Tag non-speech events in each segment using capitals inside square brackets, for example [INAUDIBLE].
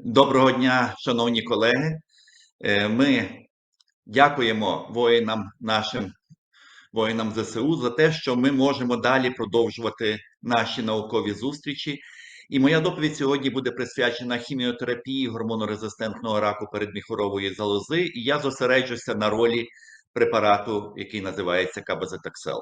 Доброго дня, шановні колеги. Е, Ми дякуємо воїнам нашим воїнам ЗСУ за те, що ми можемо далі продовжувати наші наукові зустрічі. І моя доповідь сьогодні буде присвячена хіміотерапії гормонорезистентного раку передміхорової залози, і я зосереджуся на ролі препарату, який називається Кабазетаксел.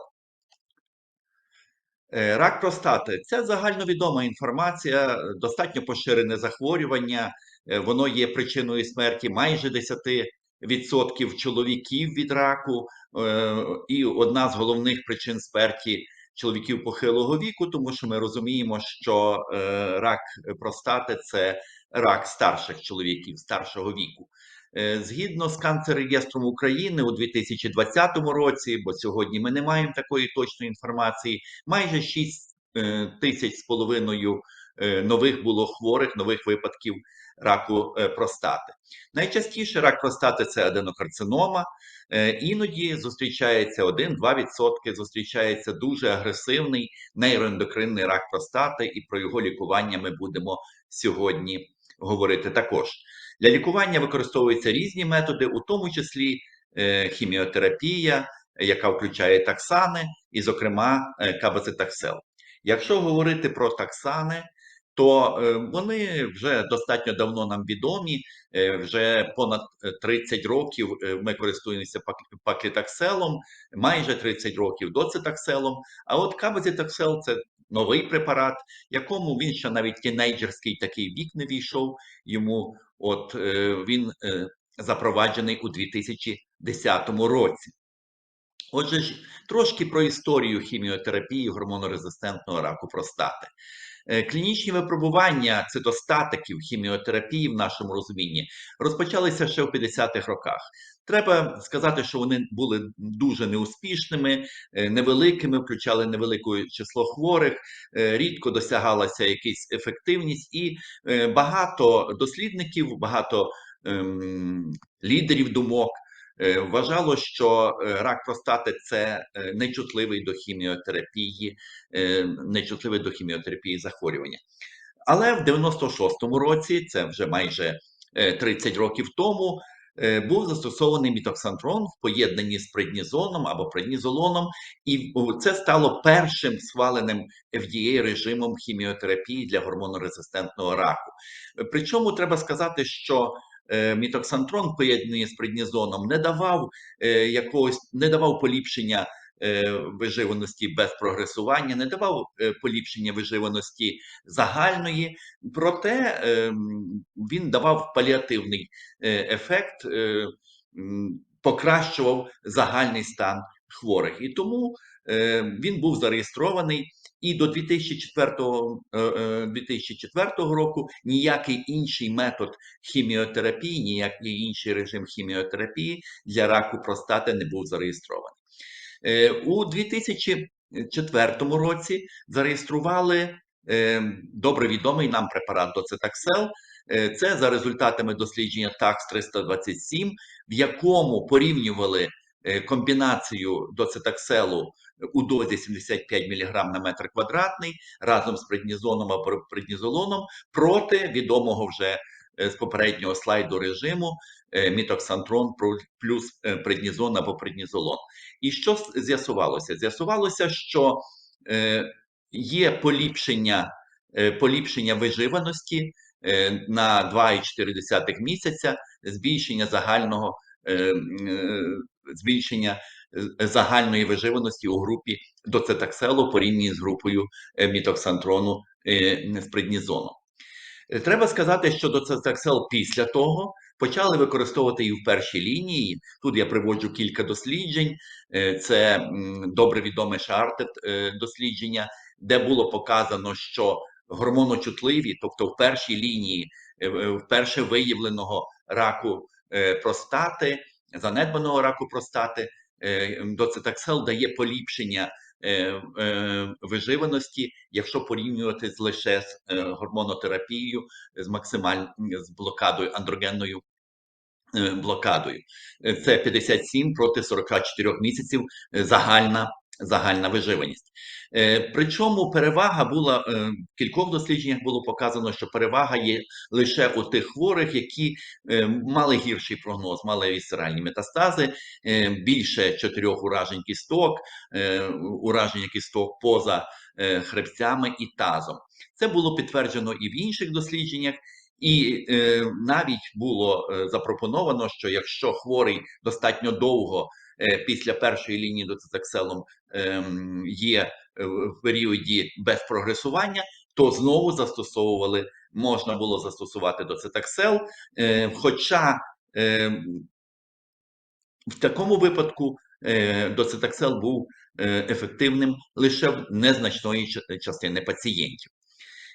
Е, Рак простати це загальновідома інформація, достатньо поширене захворювання. Е, Воно є причиною смерті майже 10% чоловіків від раку, е, і одна з головних причин смерті чоловіків похилого віку, тому що ми розуміємо, що рак простати це рак старших чоловіків, старшого віку. Е, Згідно з канцереєстром України у 2020 році, бо сьогодні ми не маємо такої точної інформації, майже 6 е, тисяч з половиною е, нових було хворих, нових випадків раку простати. Найчастіше рак простати це аденокарцинома. Іноді зустрічається 1-2%, зустрічається дуже агресивний нейроендокринний рак простати, і про його лікування ми будемо сьогодні говорити також. Для лікування використовуються різні методи, у тому числі е, хіміотерапія, яка включає таксани, і, зокрема, е, кабацитаксел. Якщо говорити про таксани, то е, вони вже достатньо давно нам відомі. Вже понад 30 років ми користуємося пак- паклітакселом, майже 30 років доцитакселом. А от кабацитаксел це новий препарат, якому він ще навіть тінейджерський такий вік не війшов. Йому от е, він е, запроваджений у 2010 році. Отже, трошки про історію хіміотерапії гормонорезистентного раку простати. Е, Клінічні випробування цитостатиків хіміотерапії в нашому розумінні розпочалися ще в 50-х роках. Треба сказати, що вони були дуже неуспішними, е, невеликими, включали невелике число хворих, е, рідко досягалася якась ефективність, і багато дослідників, багато ем, лідерів думок вважало, що е, рак простати це е, нечутливий до хіміотерапії, е, нечутливе до хіміотерапії захворювання. Але в 96-му році, це вже майже е, 30 років тому, е, був застосований мітоксантрон в поєднанні з преднізоном або преднізолоном, і це стало першим схваленим FDA режимом хіміотерапії для гормонорезистентного раку. Е, Причому треба сказати, що е, мітоксантрон в поєднанні з преднізоном не давав е, якогось не давав поліпшення е, виживаності без прогресування, не давав е, поліпшення виживаності загальної, проте е, він давав паліативний е, ефект, е, покращував загальний стан хворих. І тому е, він був зареєстрований. І до 2004, е, е, 2004 року ніякий інший метод хіміотерапії, ніякий інший режим хіміотерапії для раку простати не був зареєстрований. Е, У 2004 році зареєстрували е, добре відомий нам препарат доцетаксел. Е, Це за результатами дослідження ТАКС 327, в якому порівнювали е, комбінацію доцетакселу у дозі 75 мг на метр квадратний разом з преднізоном або преднізолоном проти відомого вже е, з попереднього слайду режиму е, мітоксантрон плюс е, преднізон або преднізолон. І що з'ясувалося? З'ясувалося, що є поліпшення, поліпшення виживаності на 2,4 місяця, збільшення загального збільшення загальної виживаності у групі доцетакселу порівняно з групою е, мітоксантрону е, з преднізоном. Е, Треба сказати, що доцетаксел після того почали використовувати і в першій лінії. Тут я приводжу кілька досліджень. Це добре відоме Шартет дослідження, де було показано, що гормоночутливі, тобто в першій лінії вперше виявленого раку простати, занедбаного раку простати, доцетаксел дає поліпшення е, е, виживаності, якщо порівнювати з лише з е, гормонотерапією з максималь з блокадою андрогенною е, блокадою. Е, Це 57 проти 44 місяців е, загальна загальна виживаність. Е, Причому перевага була е, в кількох дослідженнях було показано, що перевага є лише у тих хворих, які е, мали гірший прогноз, мали вісцеральні метастази, більше чотирьох уражень кісток, ураження кісток поза хребцями і тазом. Це було підтверджено і в інших дослідженнях. І е, навіть було запропоновано, що якщо хворий достатньо довго після першої лінії доцитакселом е, є е, в періоді без прогресування, то знову застосовували, можна було застосувати доцитаксел, е, хоча е, в такому випадку е, доцитаксел був е, ефективним лише в незначної частини пацієнтів.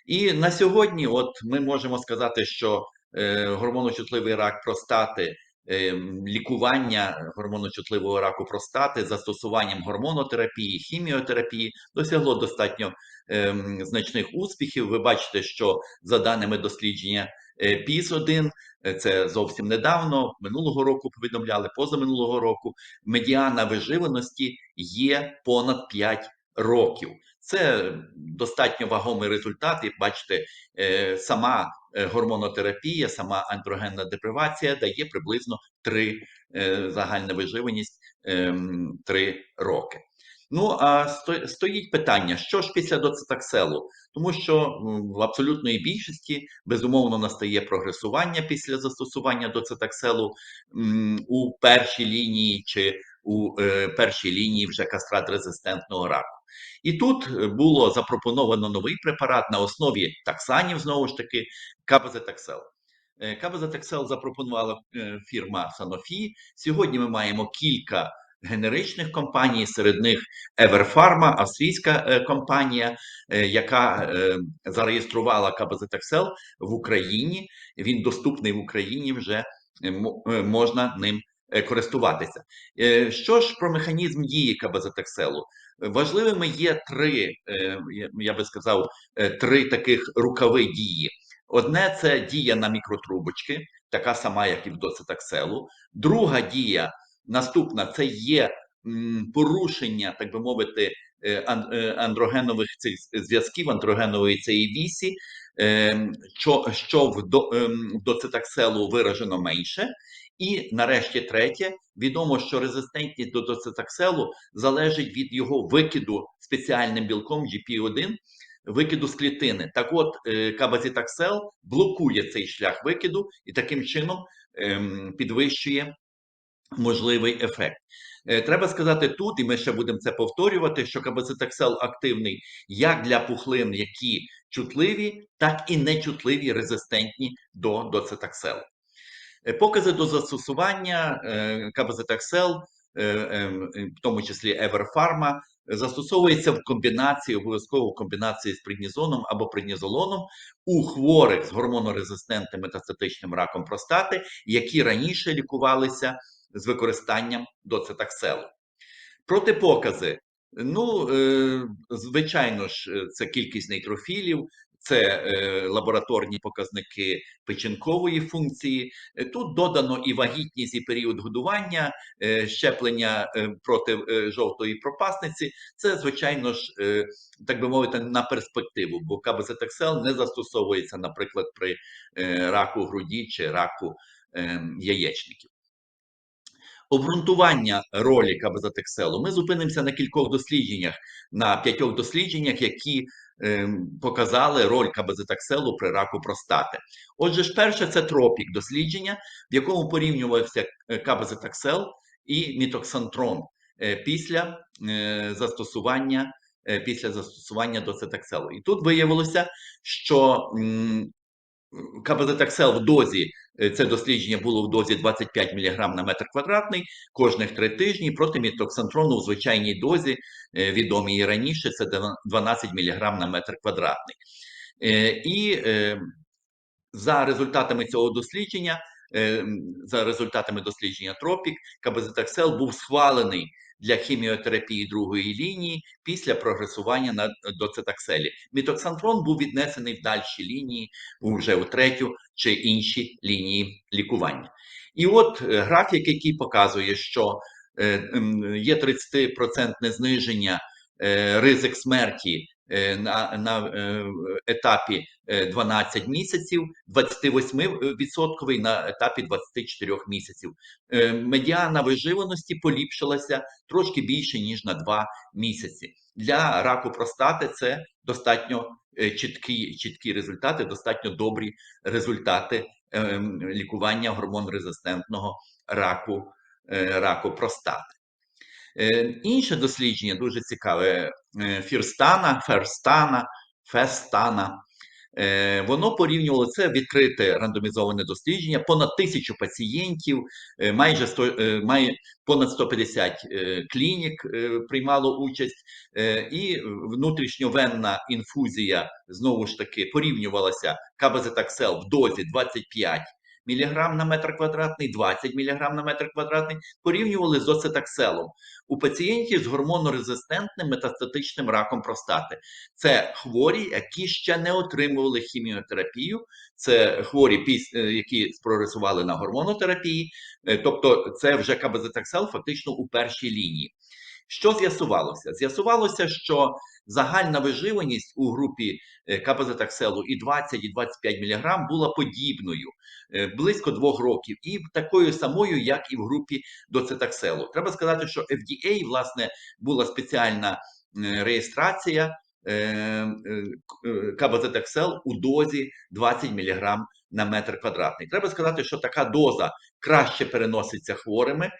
І на сьогодні, от ми можемо сказати, що е, гормоночутливий рак простати, е, лікування гормоночутливого раку простати застосуванням гормонотерапії, хіміотерапії досягло достатньо е, значних успіхів. Ви бачите, що за даними дослідження е, піс 1 е, це зовсім недавно, минулого року повідомляли, позаминулого року, медіана виживаності є понад 5 років. Це достатньо вагомий результат. І бачите, е, сама е, гормонотерапія, сама андрогенна депривація дає приблизно 3 загальна виживаність 3 роки. Ну а стоїть питання, що ж після доцитакселу? Тому що в абсолютної більшості безумовно настає прогресування після застосування доцитакселу у першій лінії чи у е, першій лінії вже кастрат-резистентного раку. І тут було запропоновано новий препарат на основі таксанів, знову ж таки, кабазетаксел. Е, Кабазетаксел запропонувала е, фірма Sanofi. Сьогодні ми маємо кілька генеричних компаній, серед них Everpharma, австрійська компанія, яка зареєструвала кабазетаксел в Україні. Він доступний в Україні вже мо- можна ним користуватися. Е, Що ж про механізм дії кабазетакселу? Важливими є три, е, я- би сказав, е, три таких рукави дії. Одне це дія на мікротрубочки, така сама, як і в доцитакселу. Друга дія, наступна, це є порушення, так би мовити, е, ан- е, андрогенових цих зв'язків, андрогенової цієї вісі, е, що, в, до, ем, виражено менше. І нарешті третє, відомо, що резистентність до доцитакселу залежить від його викиду спеціальним білком GP1, викиду з клітини. Так от, е, кабазітаксел блокує цей шлях викиду і таким чином ем, підвищує можливий ефект. Е, Треба сказати тут, і ми ще будемо це повторювати, що кабазитаксел активний як для пухлин, які чутливі, так і нечутливі, резистентні до доцитакселу. Е, Покази до застосування е, кабазитаксел, е, е, в тому числі Everpharma, застосовується в комбінації, обов'язково в комбінації з преднізоном або преднізолоном у хворих з гормонорезистентним метастатичним раком простати, які раніше лікувалися з використанням доцитакселу. Протипокази. Ну, звичайно ж, це кількість нейтрофілів, це е, лабораторні показники печінкової функції. Е, Тут додано і вагітність, і період годування, е, щеплення проти жовтої пропасниці. Це, звичайно ж, так би мовити, на перспективу, бо кабазетаксел не застосовується, наприклад, при раку груді чи раку е, яєчників. Обґрунтування ролі кабазотекселу. Ми зупинимося на кількох дослідженнях, на п'ятьох дослідженнях, які е, показали роль кабазотекселу при раку простати. Отже, ж перше це тропік дослідження, в якому порівнювався е, і мітоксантрон е, після е, застосування е, після застосування доцетакселу. І тут виявилося, що м, в дозі, це дослідження було в дозі 25 мг на метр квадратний кожних три тижні, проти мітоксантрону в звичайній дозі, е, відомій і раніше, це 12 мг на метр квадратний. Е, І е, за результатами цього дослідження, е, за результатами дослідження Тропік, кабазетаксел був схвалений для хіміотерапії другої лінії після прогресування на доцетакселі. Мітоксантрон був віднесений в дальші лінії, вже у третю чи інші лінії лікування. І от е, графік, який показує, що е, є 30% зниження е, ризик смерті на, на е, етапі е, 12 місяців, 28% на етапі 24 місяців. Е, Медіана виживаності поліпшилася трошки більше ніж на 2 місяці. Для раку простати це достатньо е, чіткі, чіткі результати, достатньо добрі результати е, лікування гормонрезистентного раку, е, раку простати. Е, Інше дослідження дуже цікаве е, Фірстана, Ферстана, Фестана. Е, Воно порівнювало це відкрите рандомізоване дослідження, понад тисячу пацієнтів, майже 100, е, має понад 150 е, клінік приймало участь, і внутрішньовенна інфузія знову ж таки порівнювалася кабазетаксел в дозі 25 мг на метр квадратний, 20 мг на метр квадратний, порівнювали з оцетакселом у пацієнтів з гормонорезистентним метастатичним раком простати. Це хворі, які ще не отримували хіміотерапію, це хворі, е, які спрогресували на гормонотерапії, е, тобто це вже кабазетаксел фактично у першій лінії. Що з'ясувалося? З'ясувалося, що загальна виживаність у групі кабазетакселу і 20, і 25 мг була подібною е, близько двох років, і такою самою, як і в групі доцетакселу. Треба сказати, що FDA, власне, була спеціальна е, реєстрація е, е, к- е, кабазетаксел у дозі 20 мг на метр квадратний. Треба сказати, що така доза краще переноситься хворими,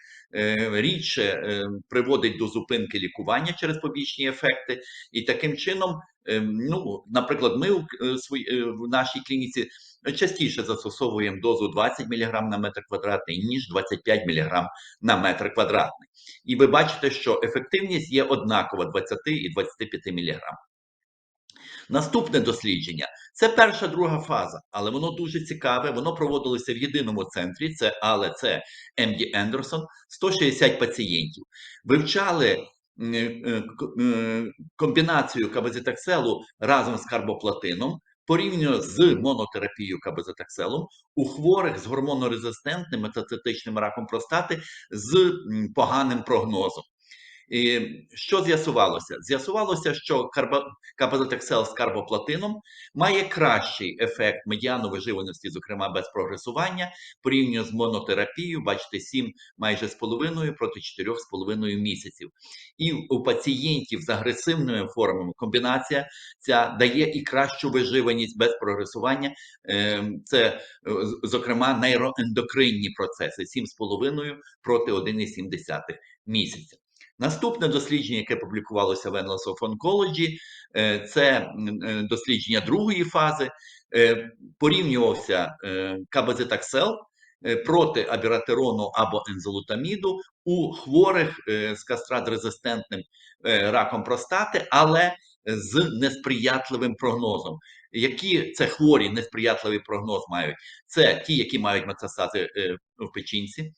рідше приводить до зупинки лікування через побічні ефекти, і таким чином, ну, наприклад, ми в нашій клініці частіше застосовуємо дозу 20 мг на метр квадратний, ніж 25 мг на метр квадратний. І ви бачите, що ефективність є однакова 20 і 25 мг. Наступне дослідження це перша друга фаза, але воно дуже цікаве. Воно проводилося в єдиному центрі. Це але це МД Ендерсон, 160 пацієнтів. Вивчали е, е, комбінацію кабазитакселу разом з карбоплатином. Порівняно з монотерапією кабазитакселом у хворих з гормонорезистентним метастатичним раком простати з поганим прогнозом. І що з'ясувалося? З'ясувалося, що карбо... капазотексел з карбоплатином має кращий ефект медіану виживаності, зокрема без прогресування, порівняно з монотерапією, бачите, 7 майже з половиною проти 4 з половиною місяців. І у пацієнтів з агресивними формами комбінація ця дає і кращу виживаність без прогресування. Ем, Це, е, зокрема, нейроендокринні процеси 7,5 проти 1,7 місяця. Наступне дослідження, яке публікувалося в Annals of Oncology, е, це е, дослідження другої фази. Е, Порівнювався кабазитаксел проти абіратерону або ензолутаміду у хворих з кастратрезистентним е, раком простати, але з несприятливим прогнозом. Які це хворі несприятливий прогноз мають? Це ті, які мають метастази в печінці,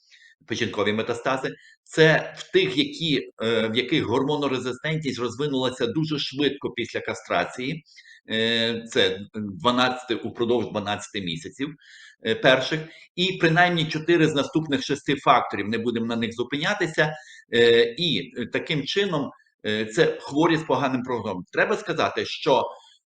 печінкові метастази, це в тих, які, е, в яких гормонорезистентність розвинулася дуже швидко після кастрації. Е, Це 12 упродовж 12 місяців е, перших, і принаймні 4 з наступних 6 факторів не будемо на них зупинятися. І таким чином це хворі з поганим прогнозом. Треба сказати, що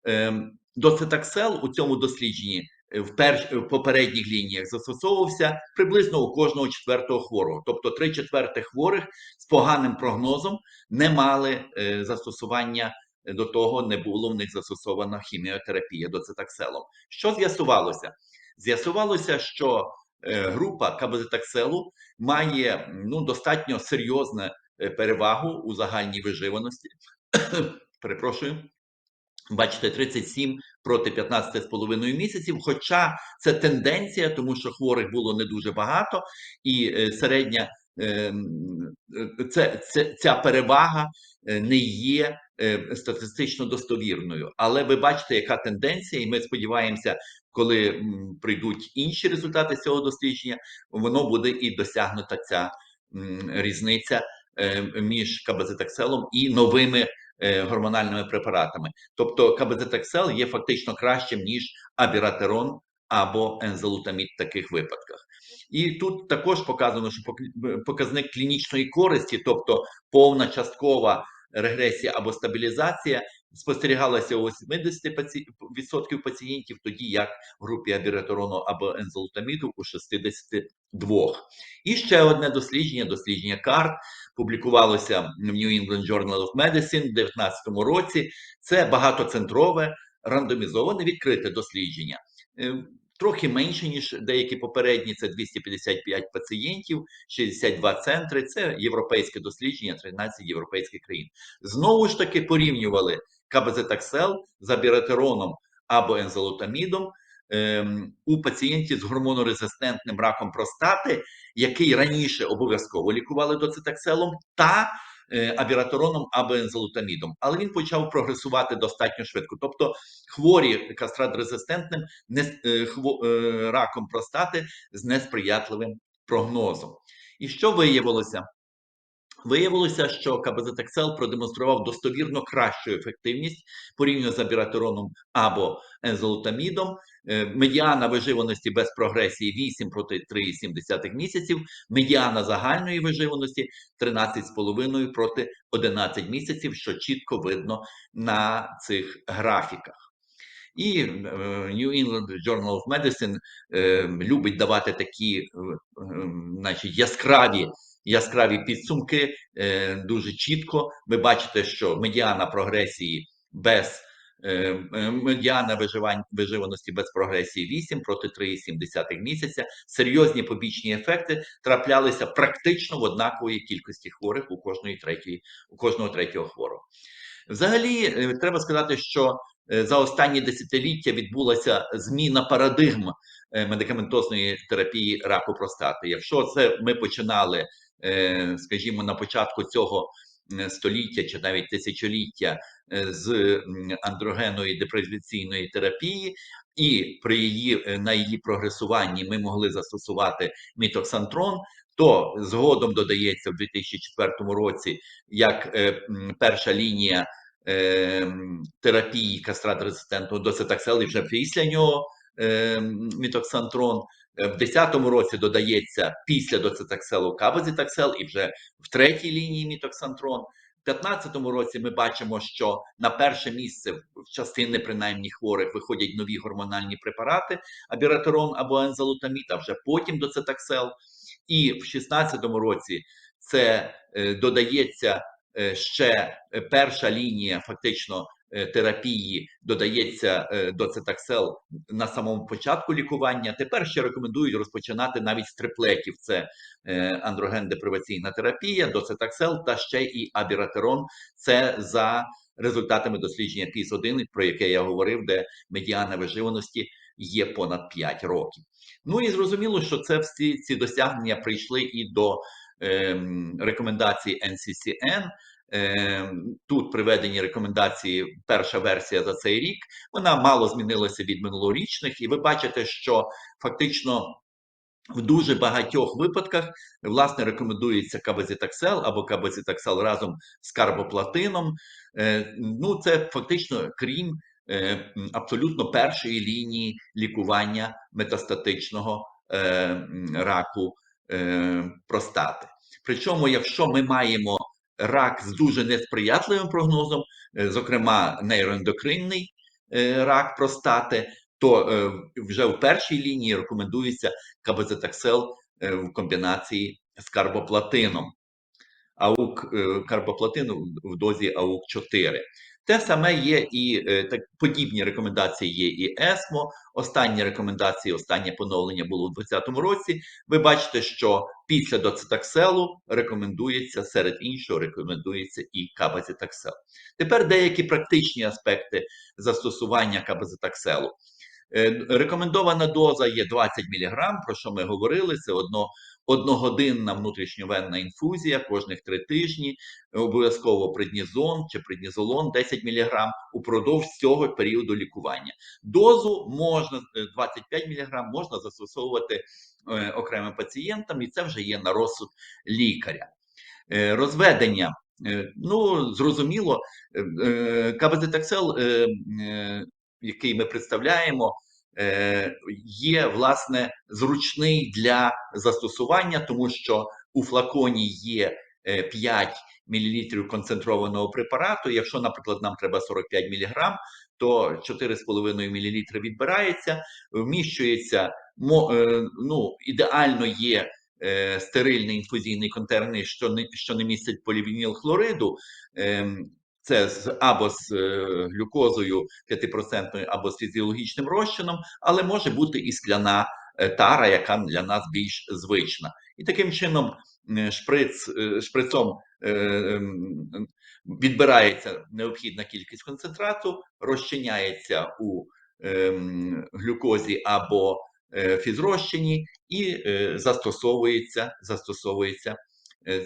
ем, доцетаксел у цьому дослідженні в перш в попередніх лініях застосовувався приблизно у кожного четвертого хворого. Тобто три четвертих хворих з поганим прогнозом не мали е, застосування е, до того, не було в них застосована хіміотерапія доцетакселом. Що з'ясувалося? З'ясувалося, що е, група кабазитакселу має ну, достатньо серйозну е, перевагу у загальній виживаності. [COUGHS] Перепрошую. Бачите, 37 проти 15,5 місяців. Хоча це тенденція, тому що хворих було не дуже багато, і е, середня е, е, це, це, ця перевага не є статистично достовірною. Але ви бачите, яка тенденція, і ми сподіваємося, коли прийдуть інші результати цього дослідження, воно буде і досягнута ця різниця між кабазитакселом і новими гормональними препаратами. Тобто кабазетаксел є фактично кращим ніж абіратерон або ензолутамід в таких випадках. І тут також показано, що показник клінічної користі, тобто повна часткова регресія або стабілізація, спостерігалася у 80% пацієнтів, тоді як в групі абіраторону або ензолутаміду у 62%. І ще одне дослідження, дослідження карт, публікувалося в New England Journal of Medicine в 2019 році. Це багатоцентрове, рандомізоване відкрите дослідження. Е, трохи менше, ніж деякі попередні, це 255 пацієнтів, 62 центри. Це європейське дослідження, 13 європейських країн. Знову ж таки порівнювали кабазетаксел з абіратероном або ензолутамідом ем, у пацієнтів з гормонорезистентним раком простати, який раніше обов'язково лікували доцитакселом, та е, абіратероном або ензолутамідом. Але він почав прогресувати достатньо швидко. Тобто хворі кастратрезистентним не, е, хво, е, раком простати з несприятливим прогнозом. І що виявилося? Виявилося, що кабазетаксел продемонстрував достовірно кращу ефективність порівняно з абіратероном або ензолутамідом. Е, медіана виживаності без прогресії 8 проти 3,7 місяців, медіана загальної виживаності 13,5 проти 11 місяців, що чітко видно на цих графіках. І е, New England Journal of Medicine е, любить давати такі значить, яскраві яскраві підсумки е, дуже чітко. Ви бачите, що медіана прогресії без е, е медіана виживань, виживаності без прогресії 8 проти 3,7 місяця. Серйозні побічні ефекти траплялися практично в однаковій кількості хворих у кожної третьої, у кожного третього хворого. Взагалі, треба сказати, що за останні десятиліття відбулася зміна парадигм медикаментозної терапії раку простати. Якщо це ми починали скажімо, на початку цього століття чи навіть тисячоліття е, з андрогенної депресаційної терапії, і при її е, на її прогресуванні ми могли застосувати мітоксантрон. То згодом додається в 2004 році як е, перша лінія е, терапії кастрат-резистентного доцитаксел, вже після нього е, мітоксантрон. Е, в 10-му році додається після доцитакселу кабазітаксел і вже в третій лінії мітоксантрон. В 15-му році ми бачимо, що на перше місце в частини принаймні хворих виходять нові гормональні препарати, абіратерон або ензалутамід, а вже потім доцитаксел. І в 16-му році це е, додається е, ще перша лінія, фактично терапії додається е, доцетаксел на самому початку лікування. Тепер ще рекомендують розпочинати навіть з триплетів: це е, андроген-деприваційна терапія, доцетаксел та ще і абіратерон. Це за результатами дослідження піс 1 про яке я говорив, де медіана виживаності є понад 5 років. Ну і зрозуміло, що це всі ці досягнення прийшли і до ем, рекомендацій NCCN. Ем, тут приведені рекомендації, перша версія за цей рік. Вона мало змінилася від минулорічних, і ви бачите, що фактично. В дуже багатьох випадках власне рекомендується кабазітаксел або кабазітаксел разом з карбоплатином. Е, ну, це фактично крім е, абсолютно першої лінії лікування метастатичного е, раку простати. Причому, якщо ми маємо рак з дуже несприятливим прогнозом, е, зокрема нейроендокринний е, рак простати, то е, вже в першій лінії рекомендується кабезетаксел в комбінації з карбоплатином. АУК карбоплатину в дозі АУК 4. Те саме є і е, так подібні рекомендації є і ЕСМО. Останні рекомендації, останнє поновлення було у 2020 році. Ви бачите, що після доцитакселу рекомендується серед іншого, рекомендується і кабазитаксел. Тепер деякі практичні аспекти застосування кабазитакселу. Е, рекомендована доза є 20 мг, про що ми говорили. Це одно одногодинна внутрішньовенна інфузія кожних три тижні, обов'язково преднізон чи преднізолон 10 мг упродовж цього періоду лікування. Дозу можна 25 е, мг можна застосовувати е, окремим пацієнтам, і це вже є на розсуд лікаря. Е, розведення. Ну, зрозуміло, кабазитаксел, який ми представляємо, е, є власне зручний для застосування, тому що у флаконі є е, 5 мл концентрованого препарату. Якщо, наприклад, нам треба 45 мг, то 4,5 мл відбирається, вміщується е, ну, ідеально є е, стерильний інфузійний контейнер, що не, що не містить полівінілхлориду. Ем, це з або з е, глюкозою 5% або з фізіологічним розчином, але може бути і скляна е, тара, яка для нас більш звична. І таким чином шприц, е, шприцом ем, відбирається необхідна кількість концентрату, розчиняється у ем, глюкозі або фізрозчині і застосовується, застосовується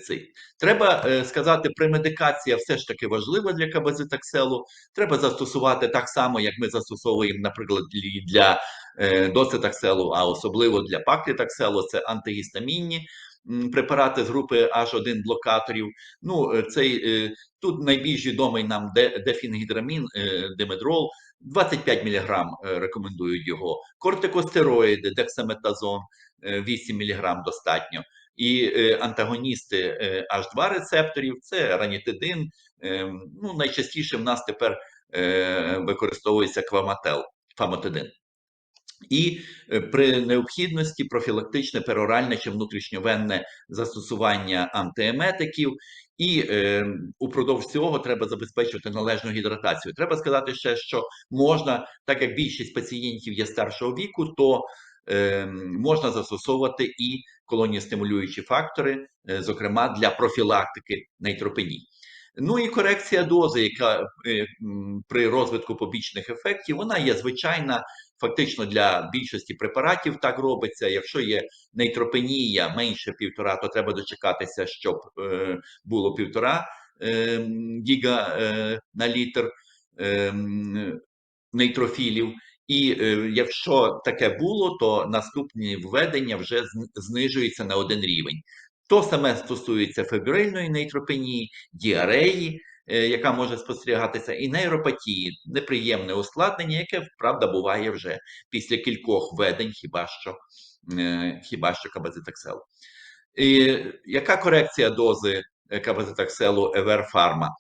цей. Треба е, сказати, премедикація все ж таки важлива для кабазитакселу. Треба застосувати так само, як ми застосовуємо, наприклад, для- е, доцитакселу, а особливо для паклітакселу, це антигістамінні препарати з групи H1 блокаторів. Ну, е, цей е, тут найбільш відомий нам дефінгідрамін, е, демедрол. 25 мг рекомендують його. Кортикостероїди, дексаметазон е, 8 мг достатньо. І е, антагоністи е, H2 рецепторів це ранітидин. Е, ну, найчастіше в нас тепер використовується квамател, фамотидин. І при необхідності профілактичне пероральне чи внутрішньовенне застосування антиеметиків, і е, упродовж цього треба забезпечувати належну гідратацію. Треба сказати ще, що можна, так як більшість пацієнтів є старшого віку, то можна застосовувати і колоніостимулюючі фактори, е, зокрема для профілактики нейтропенії. Ну і корекція дози, яка е, при розвитку побічних ефектів, вона є звичайна. Фактично для більшості препаратів так робиться. Якщо є нейтропенія менше півтора, то треба дочекатися, щоб е, було півтора гіга е, на літр нейтрофілів. І е, якщо таке було, то наступні введення вже зн- знижуються на один рівень. То саме стосується фебрильної нейтропенії, діареї, е, яка може спостерігатися, і нейропатії, неприємне ускладнення, яке правда буває вже після кількох введень, хіба що е, хіба що кабазитакселу. І яка корекція дози кабазитакселу Евер Фарма?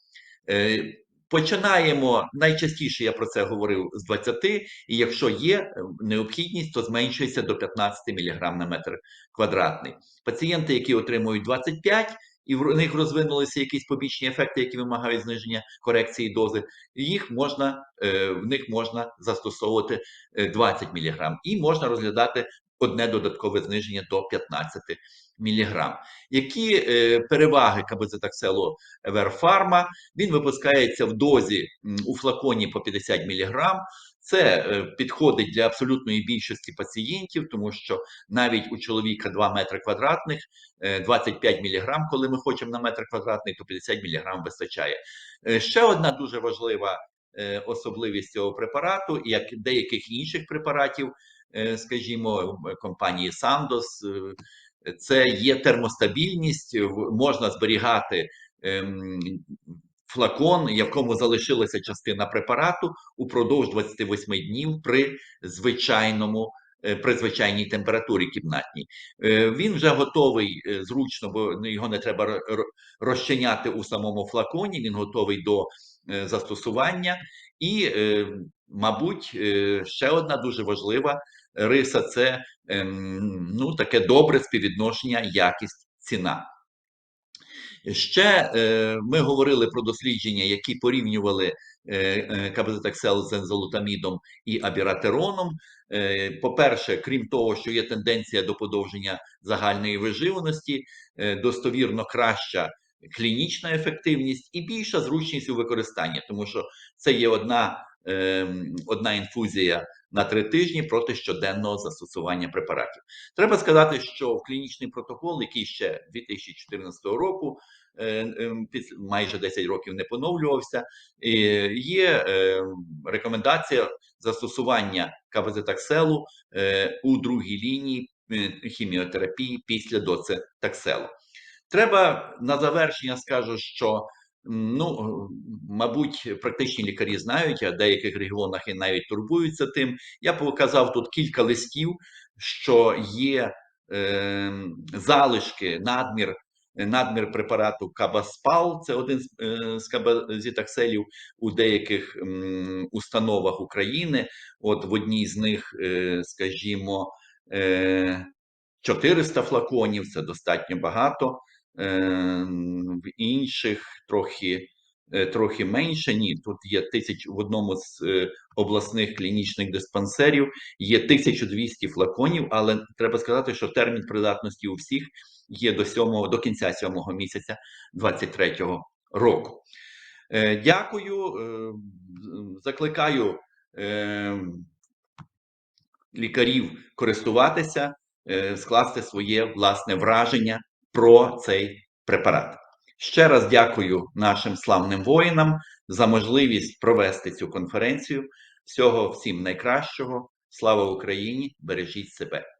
Е, Починаємо найчастіше я про це говорив з 20, і якщо є е, необхідність, то зменшується до 15 мг на метр квадратний. Пацієнти, які отримують 25, і в них розвинулися якісь побічні ефекти, які вимагають зниження корекції дози, їх можна е, в них можна застосовувати е, 20 мг. і можна розглядати одне додаткове зниження до 15 мг. Які е, переваги кабезитакселу Верфарма? Він випускається в дозі у флаконі по 50 мг. Це е, підходить для абсолютної більшості пацієнтів, тому що навіть у чоловіка 2 метри квадратних, е, 25 мг, коли ми хочемо на метр квадратний, то 50 мг вистачає. Е, Ще одна дуже важлива е, особливість цього препарату, як деяких інших препаратів, е, скажімо, компанії Sandoz, е, це є термостабільність, можна зберігати ем, флакон, якому залишилася частина препарату упродовж 28 днів при звичайному. е, При звичайній температурі кімнатній Е, він вже готовий е, зручно, бо його не треба ро- ро- розчиняти у самому флаконі. Він готовий до застосування, і, мабуть, ще одна дуже важлива риса це ем, ну, таке добре співвідношення якість ціна. Ще е, ми говорили про дослідження, які порівнювали е, е, кабезитаксел з ензолутамідом і абіратероном. Е, По-перше, крім того, що є тенденція до подовження загальної виживаності, достовірно краща клінічна ефективність і більша зручність у використанні, тому що це є одна, е, одна інфузія на три тижні проти щоденного застосування препаратів. Треба сказати, що в клінічний протокол, який ще 2014 року е, ем, майже 10 років не поновлювався, є е, рекомендація застосування кабезитакселу е, у другій лінії е, хіміотерапії після доцетакселу. Треба на завершення скажу, що Ну, мабуть, практичні лікарі знають, а в деяких регіонах і навіть турбуються тим. Я показав тут кілька листів, що є е, залишки, надмір, надмір препарату Кабаспал, це один з, е, з кабазітакселів у деяких м, установах України. От в одній з них, е, скажімо, е, 400 флаконів це достатньо багато. Е, В інших трохи е, трохи менше. Ні, тут є тисяч в одному з е, обласних клінічних диспансерів є 1200 флаконів, але треба сказати, що термін придатності у всіх є до 7, до кінця сьомого місяця 23-го року. Е, Дякую, закликаю лікарів користуватися, скласти своє власне враження про цей препарат. Ще раз дякую нашим славним воїнам за можливість провести цю конференцію. Всього всім найкращого. Слава Україні! Бережіть себе!